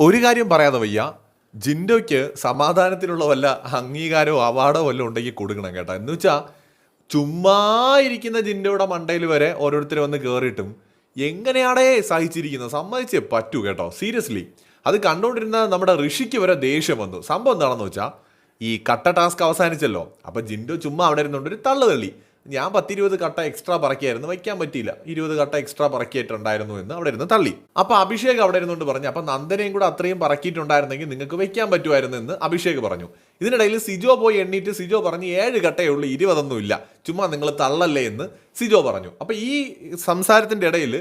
ഒരു കാര്യം പറയാതെ വയ്യ. ജിൻഡോയ്ക്ക് സമാധാനത്തിനുള്ള വല്ല അംഗീകാരമോ അവാർഡോ വല്ലതും ഉണ്ടെങ്കിൽ കൊടുക്കണം കേട്ടോ. എന്ന് വെച്ചാൽ ചുമ്മാ ഇരിക്കുന്ന ജിൻഡോയുടെ മണ്ടയിൽ വരെ ഓരോരുത്തർ വന്ന് കയറിയിട്ടും എങ്ങനെയാണേ സഹിച്ചിരിക്കുന്നത്? സമ്മതിച്ചേ പറ്റൂ കേട്ടോ. സീരിയസ്ലി. അത് കണ്ടുകൊണ്ടിരുന്ന നമ്മുടെ ഋഷിക്ക് വരെ ദേഷ്യം വന്നു. സംഭവം എന്താണെന്ന് വെച്ചാൽ ഈ കട്ട ടാസ്ക് അവസാനിച്ചല്ലോ. അപ്പം ജിൻഡോ ചുമ്മാ അവിടെ ഇരുന്നുകൊണ്ട് ഒരു തള്ളു തള്ളി ഞാൻ പത്തിരുപത് കട്ട എക്സ്ട്രാ പറക്കിയായിരുന്നു വയ്ക്കാൻ പറ്റിയില്ല. ഇരുപത് കട്ട എക്സ്ട്രാ പറക്കിയിട്ടുണ്ടായിരുന്നു എന്ന് അവിടെ ഇരുന്ന് തള്ളി. അപ്പോൾ അഭിഷേക് അവിടെ ഇരുന്നുകൊണ്ട് പറഞ്ഞു അപ്പോൾ നന്ദനയും കൂടെ അത്രയും പറക്കിയിട്ടുണ്ടായിരുന്നെങ്കിൽ നിങ്ങൾക്ക് വയ്ക്കാൻ പറ്റുമായിരുന്നു എന്ന് അഭിഷേക് പറഞ്ഞു. ഇതിനിടയിൽ സിജോ പോയി എണ്ണീറ്റ് സിജോ പറഞ്ഞു ഏഴ് കട്ടയേ ഉള്ളൂ ഇരുപതൊന്നും ഇല്ല. ചുമ്മാ നിങ്ങൾ തള്ളല്ലേ എന്ന് സിജോ പറഞ്ഞു. അപ്പോൾ ഈ സംസാരത്തിന്റെ ഇടയിൽ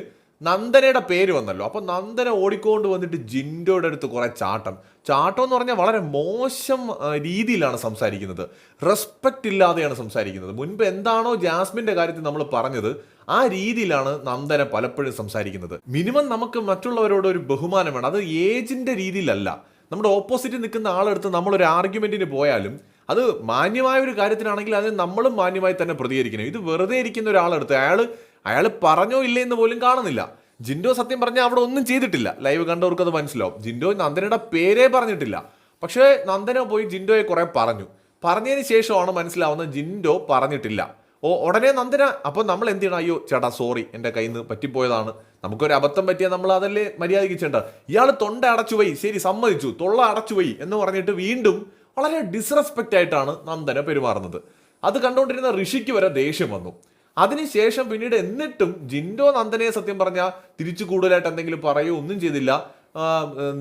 നന്ദനയുടെ പേര് വന്നല്ലോ. അപ്പോൾ നന്ദന ഓടിക്കൊണ്ട് വന്നിട്ട് ജിൻഡോയുടെ അടുത്ത് കുറേ ചാട്ടം. ചാട്ടം എന്ന് പറഞ്ഞാൽ വളരെ മോശം രീതിയിലാണ് സംസാരിക്കുന്നത്. റെസ്പെക്റ്റ് ഇല്ലാതെയാണ് സംസാരിക്കുന്നത്. മുൻപ് എന്താണോ ജാസ്മിന്റെ കാര്യത്തിൽ നമ്മൾ പറഞ്ഞത് ആ രീതിയിലാണ് നന്ദന പലപ്പോഴും സംസാരിക്കുന്നത്. മിനിമം നമുക്ക് മറ്റുള്ളവരോട് ഒരു ബഹുമാനം വേണം. അത് ഏജിന്റെ രീതിയിലല്ല. നമ്മുടെ ഓപ്പോസിറ്റ് നിൽക്കുന്ന ആളെടുത്ത് നമ്മളൊരു ആർഗ്യുമെന്റിന് പോയാലും അത് മാന്യമായ ഒരു കാര്യത്തിനാണെങ്കിൽ അതിന് നമ്മളും മാന്യമായി തന്നെ പ്രതികരിക്കണം. ഇത് വെറുതെ ഇരിക്കുന്ന ഒരാളെടുത്ത് അയാൾ അയാൾ പറഞ്ഞോ ഇല്ലേ എന്ന് പോലും കാണുന്നില്ല. ജിൻഡോ സത്യം പറഞ്ഞാൽ അവിടെ ഒന്നും ചെയ്തിട്ടില്ല. ലൈവ് കണ്ടവർക്ക് അത് മനസ്സിലാവും. ജിൻഡോ നന്ദനയുടെ പേരേ പറഞ്ഞിട്ടില്ല. പക്ഷേ നന്ദന പോയി ജിൻഡോയെ കുറെ പറഞ്ഞു. പറഞ്ഞതിന് ശേഷമാണ് മനസ്സിലാവുന്നത് ജിൻഡോ പറഞ്ഞിട്ടില്ല. ഓ ഉടനെ നന്ദന അപ്പോൾ നമ്മൾ എന്ത് ചെയ്യണം? അയ്യോ ചേട്ടാ സോറി എന്റെ കയ്യിൽ നിന്ന് പറ്റിപ്പോയതാണ്. നമുക്കൊരു അബദ്ധം പറ്റിയ നമ്മൾ അതല്ലേ മര്യാദയ്ക്ക് ചെയ്യേണ്ട ഇയാൾ തൊണ്ട അടച്ചുപോയി ശരി സമ്മതിച്ചു. തൊള്ള അടച്ചു പോയി എന്ന് പറഞ്ഞിട്ട് വീണ്ടും വളരെ ഡിസ്റെസ്പെക്റ്റ് ആയിട്ടാണ് നന്ദന പെരുമാറുന്നത്. അത് കണ്ടുകൊണ്ടിരുന്ന ഋഷിക്ക് വരെ ദേഷ്യം വന്നു. അതിനുശേഷം പിന്നീട് എന്നിട്ടും ജിൻഡോ നന്ദനയെ സത്യം പറഞ്ഞാൽ തിരിച്ചു കൂടുതലായിട്ട് എന്തെങ്കിലും പറയുകയോ ഒന്നും ചെയ്തില്ല.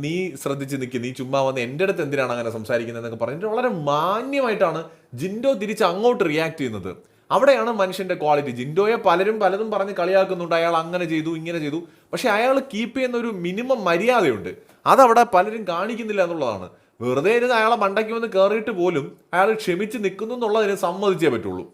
നീ ശ്രദ്ധിച്ച് നിൽക്കുക നീ ചുമ്മാ വന്ന് എന്റെ അടുത്ത് എന്തിനാണ് അങ്ങനെ സംസാരിക്കുന്നത് എന്നൊക്കെ പറഞ്ഞിട്ട് വളരെ മാന്യമായിട്ടാണ് ജിൻഡോ തിരിച്ച് അങ്ങോട്ട് റിയാക്ട് ചെയ്യുന്നത്. അവിടെയാണ് മനുഷ്യന്റെ ക്വാളിറ്റി ജിൻഡോയെ പലരും പലതും പറഞ്ഞ് കളിയാക്കുന്നുണ്ട്. അയാൾ അങ്ങനെ ചെയ്തു ഇങ്ങനെ ചെയ്തു. പക്ഷെ അയാൾ കീപ്പ് ചെയ്യുന്ന ഒരു മിനിമം മര്യാദയുണ്ട്. അതവിടെ പലരും കാണിക്കുന്നില്ല എന്നുള്ളതാണ്. വെറുതെ ഇരുന്ന് അയാളെ മണ്ടയ്ക്ക് വന്ന് കയറിയിട്ട് പോലും അയാൾ ക്ഷമിച്ച് നിൽക്കുന്നു എന്നുള്ളതിന് സമ്മതിച്ചേ പറ്റുള്ളൂ.